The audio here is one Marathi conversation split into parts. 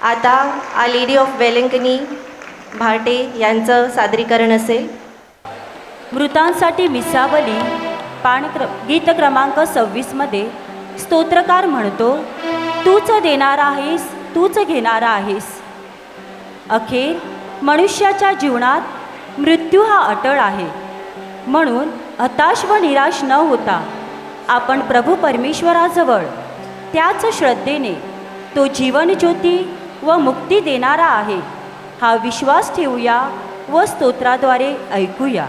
आता our lady of Velankanni Bhate यांचं सादरीकरण असेल. मृतांसाठी मिसावली पाणक्र गीत क्रमांक सव्वीसमध्ये स्तोत्रकार म्हणतो तूच देणारा आहेस तूच घेणारा आहेस. अखेर मनुष्याच्या जीवनात मृत्यू हा अटळ आहे. म्हणून हताश व निराश न होता आपण प्रभू परमेश्वराजवळ त्याच श्रद्धेने तो जीवनज्योती व मुक्ती देणारा आहे. हा विश्वास ठेवूया व स्तोत्राद्वारे ऐकूया.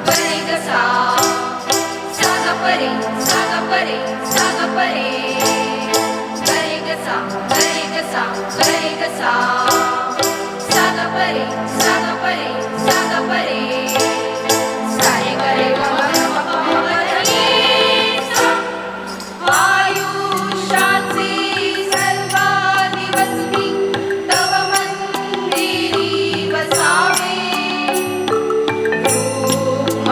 गसा गरे गसा सागा परे सागा परे सागा परे गरे गसा गरे गसा गरे गसा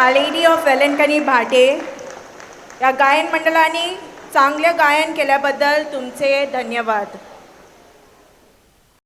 आलेडी ऑफ वेलंकनी भाटे या गायन मंडळाने चांगलं गायन केल्याबद्दल तुमचे धन्यवाद.